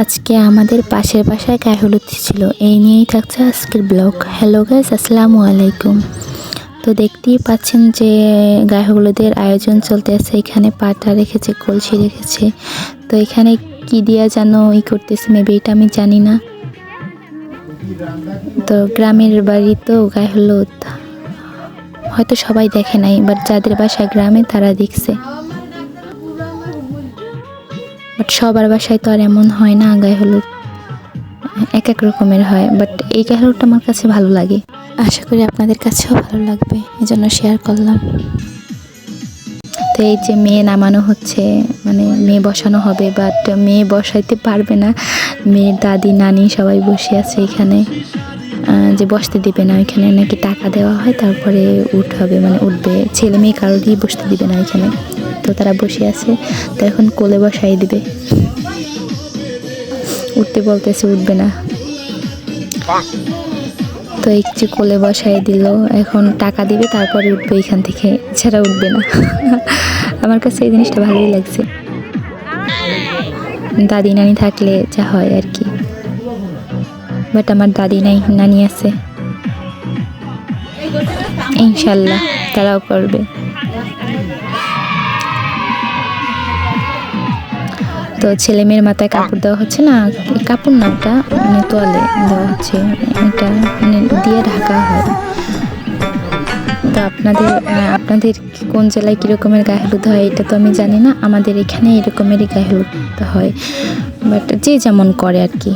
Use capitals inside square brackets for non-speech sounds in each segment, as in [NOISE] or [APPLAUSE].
আজকে আমাদের পাশের বাসায় গায়ে হলুদ ছিল। এই নিয়েই থাকছে আজকের ব্লগ। হ্যালো গাইস আসসালামু আলাইকুম। তো দেখতেই পাচ্ছেন যে গায়ে হলুদের আয়োজন চলতে চলতেছে। এখানে পাটা রেখেছে, কলসি রেখেছে। তো এখানে কি দিয়া যেন ই করতেছে মেবি এটা আমি জানি না। তো গ্রামের বাড়ি তো গায়ে হলুদ হয়তো সবাই দেখে নাই বাট যাদের বাসা গ্রামে তারা দেখছে। বাট সবার বাসায় তো আর এমন হয় না গায়ে হলুদ এক এক রকমের হয়। বাট এই গায়ে হলুদটা আমার কাছে ভালো লাগে। আশা করি আপনাদের কাছেও ভালো লাগবে এই জন্য শেয়ার করলাম। তো এই যে মেয়ে নামানো হচ্ছে মানে মেয়ে বসানো হবে বাট মেয়ে বসাইতে পারবে না। মেয়ের দাদি নানি সবাই বসে আছে এখানে। যে বসতে দিবে না ওইখানে নাকি টাকা দেওয়া হয় তারপরে উঠাবে মানে উঠবে। ছেলে মেয়ে কারোরই বসতে দিবে না এখানে তো তারা বসে আছে, তো এখন কোলে বসাই দিবে। উঠতে বলতেছে, উঠবে না। তো একটু কোলে বসাই দিল, এখন টাকা দিবে, তারপরে উঠবে এখান থেকে, এছাড়া উঠবে না। আমার কাছে এই জিনিসটা ভালোই লাগছে। দাদি নানি থাকলে যা হয় আর কি। বাট আমার দাদি নাই, নানি আছে। ইনশাল্লাহ, তারাও করবে। তো ছেলে মেয়ের মাথায় কাপড় দেওয়া হচ্ছে না। কাপড় না ওটা মানে তোয়ালে দেওয়া হচ্ছে। এটা মানে দিয়ে ঢাকা হয়। তো আপনাদের আপনাদের কোন জেলায় কীরকমের গায়ে হলুদ হয় এটা তো আমি জানি না। আমাদের এখানে এরকমেরই গায়ে হলুদ হয়। বাট যে যেমন করে আর কি।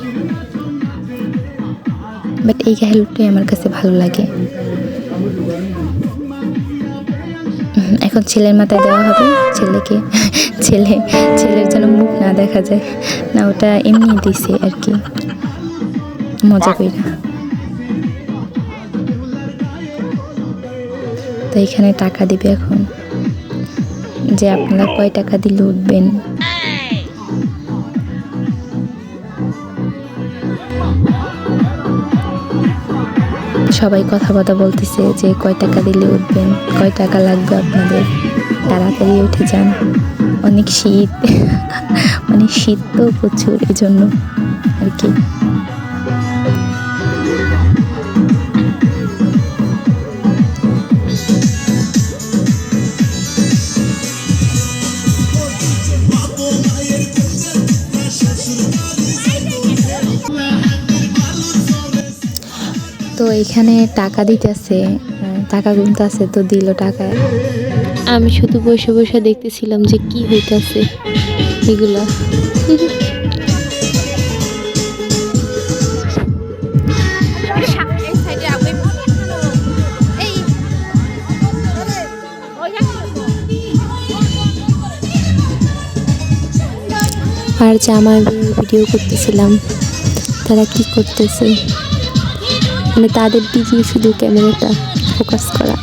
বাট এই গায়ে হলুদটাই আমার কাছে ভালো লাগে। এখন ছেলের মাথায় দেওয়া হবে। ছেলেকে ছেলে ছেলের যেন মুখ না দেখা যায়। না ওটা এমনি দিছে আর কি। মজা কইরা। তো এখানে টাকা দিবে এখন। যে আপনারা কয় টাকা দিলে উঠবেন? সবাই কথাবার্তা কথা বলতেছে যে কয় টাকা দিলে উঠবেন, কয় টাকা লাগবে আপনাদের? তাড়াতাড়ি উঠে যান। অনেক শীত। [LAUGHS] মানে শীত তো প্রচুর এই জন্য আর কি। তো এখানে টাকা দিতেছে টাকা গুনতেছে তো দিল টাকা। আমি শুধু বসে বসে দেখতেছিলাম যে কি হইতাছে এগুলা। আর জামাই ভিডিও করতেছিলাম তারা কি করতেছে? মানে তাদের দিকে শুধু ক্যামেরাটা ফোকাস করা।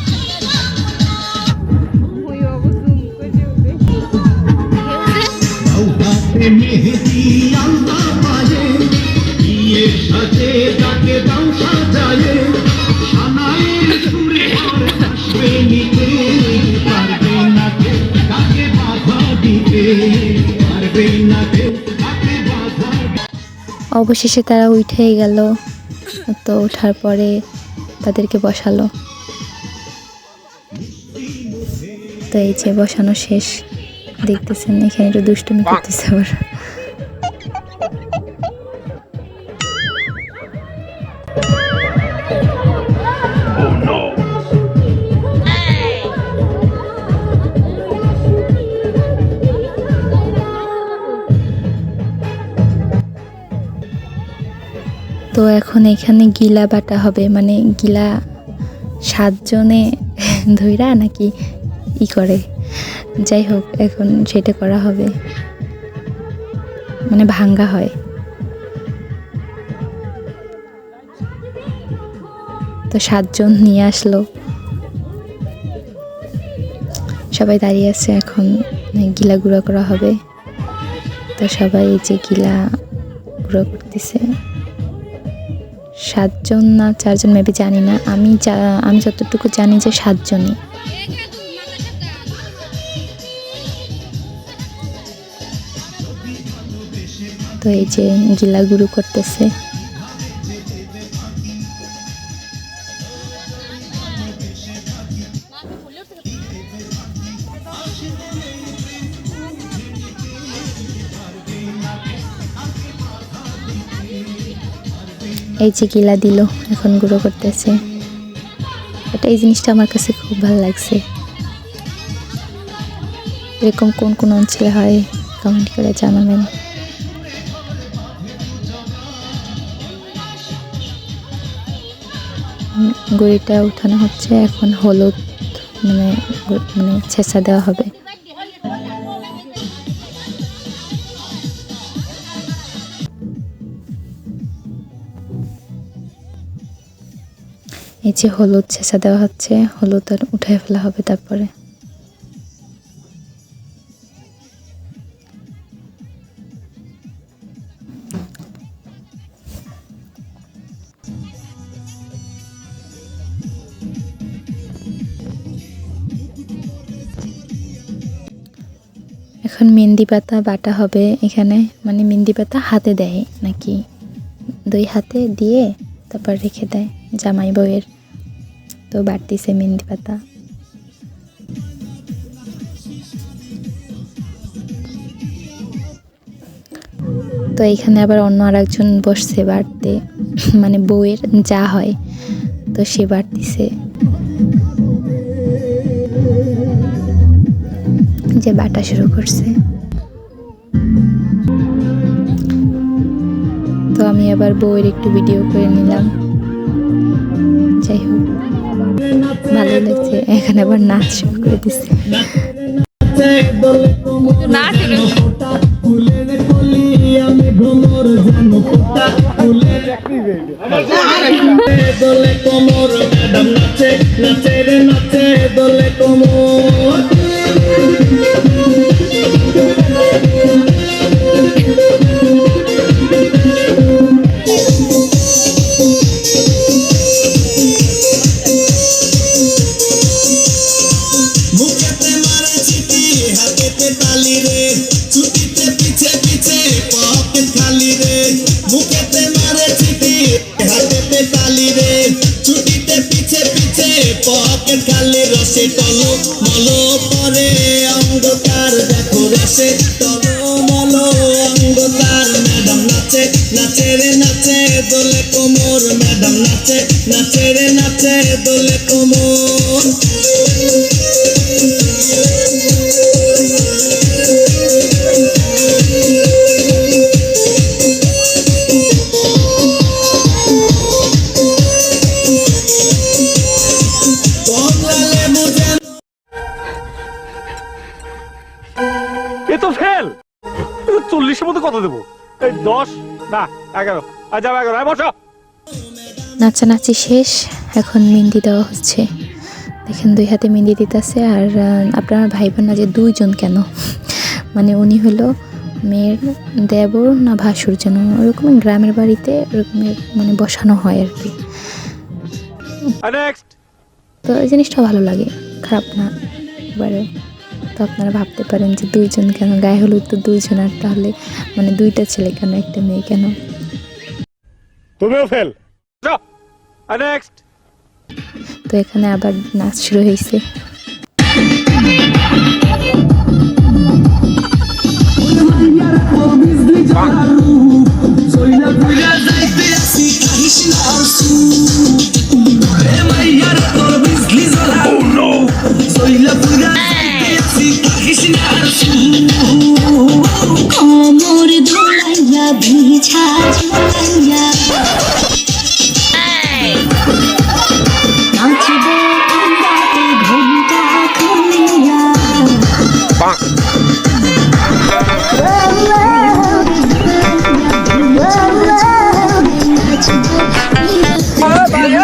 অবশেষে তারা উঠেই গেল। তো ওঠার পরে তাদেরকে বসালো। তো এই যে বসানো শেষ, দেখতেছেন, এখানে একটু দুষ্টুমি করতেছে আবার। তো এখন এখানে গিলা বাটা হবে মানে গিলা সাতজনে [LAUGHS] ধইরা নাকি ই করে। যাই হোক, এখন সেটা করা হবে। মানে ভাঙ্গা হয়। তো সাতজন নিয়ে আসলো। সবাই দাঁড়িয়ে আছে এখন গিলা গুঁড়া করা হবে। তো সবাই যে গিলা গুঁড়ো করতেছে। সাতজন না চারজন মেবি জানি না। আমি আমি যতটুকু জানি যে সাতজনই। তো এই যে গিলাগুরু করতেছে। এই যে গিলা দিল, এখন গুঁড়ো করতেছে। এটা এই জিনিসটা আমার কাছে খুব ভালো লাগছে। এরকম কোন কোন অঞ্চলে হয় কমেন্ট করে জানাবেন। গুঁড়িটা উঠানো হচ্ছে, এখন হলুদ মানে মানে ছেঁচা দেওয়া হবে। এই যে হলুদ ছেঁচা দেওয়া হচ্ছে, হলুদ আর উঠে ফেলা হবে তারপরে। এখন মেহেন্দি পাতা বাটা হবে এখানে মানে মেহেন্দি পাতা হাতে দেয় নাকি? দুই হাতে দিয়ে তারপর রেখে দেয় জামাই বউয়ের। তো বাড়তিছে মেহেন্দি পাতা। তো এখানে আবার অন্য আর একজন বসছে বাড়তে [LAUGHS] মানে বউয়ের যা হয়, তো সে বাড়তিছে। যে বাটা শুরু করছে। তো আমি আবার বউয়ের একটু ভিডিও করে নিলাম। যাই হোক ভালো লাগছে। এখানে আবার নাচ শুরু করে দিচ্ছে। দলে কোমর নাচে নাচে রে নাচে দলে কোমর। এ তো ফেল। চল্লিশের মধ্যে কত দেবো? এই দশ না এগারো। আর যাব এগারো বসো। নাচানাচি শেষ। এখন মেহেন্দি দেওয়া হচ্ছে। দেখেন দুই হাতে মেহেন্দি দিতেছে আর আপনার ভাই বোন না যে দুইজন কেন? মানে উনি হলো মেয়ের দেবর না ভাসুর যেন ওরকম গ্রামের বাড়িতে ওরকমের মানে বসানো হয় আর কি। তো এই জিনিসটা ভালো লাগে খারাপ না এবারে। তো আপনারা ভাবতে পারেন যে দুইজন কেন? গায়ে হলুদ তো দুইজন আর তাহলে মানে দুইটা ছেলে কেন একটা মেয়ে কেন? তুমিও ফেল। নেক্সট তো এখানে আবার নাচ শুরু হয়েছে। Bila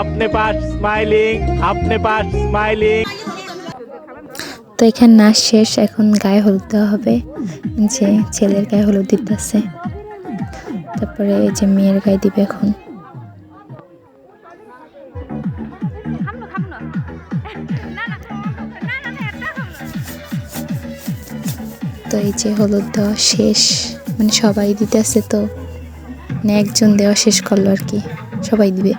अपने पास स्माइलिंग अपने पास स्माइलिंग তো এখানে নাচ শেষ, এখন গায়ে হলুদ দেওয়া হবে। যে ছেলের গায়ে হলুদ দিতেছে। তারপরে এই যে মেয়ের গায়ে দিবে এখন। তো এই যে হলুদ দেওয়া শেষ। মানে সবাই দিতেছে তো। মানে একজন দেওয়া শেষ করল আর কি। সবাই দিবে।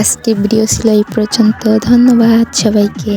আজকে ভিডিও ছিল এই পর্যন্ত। ধন্যবাদ সবাইকে।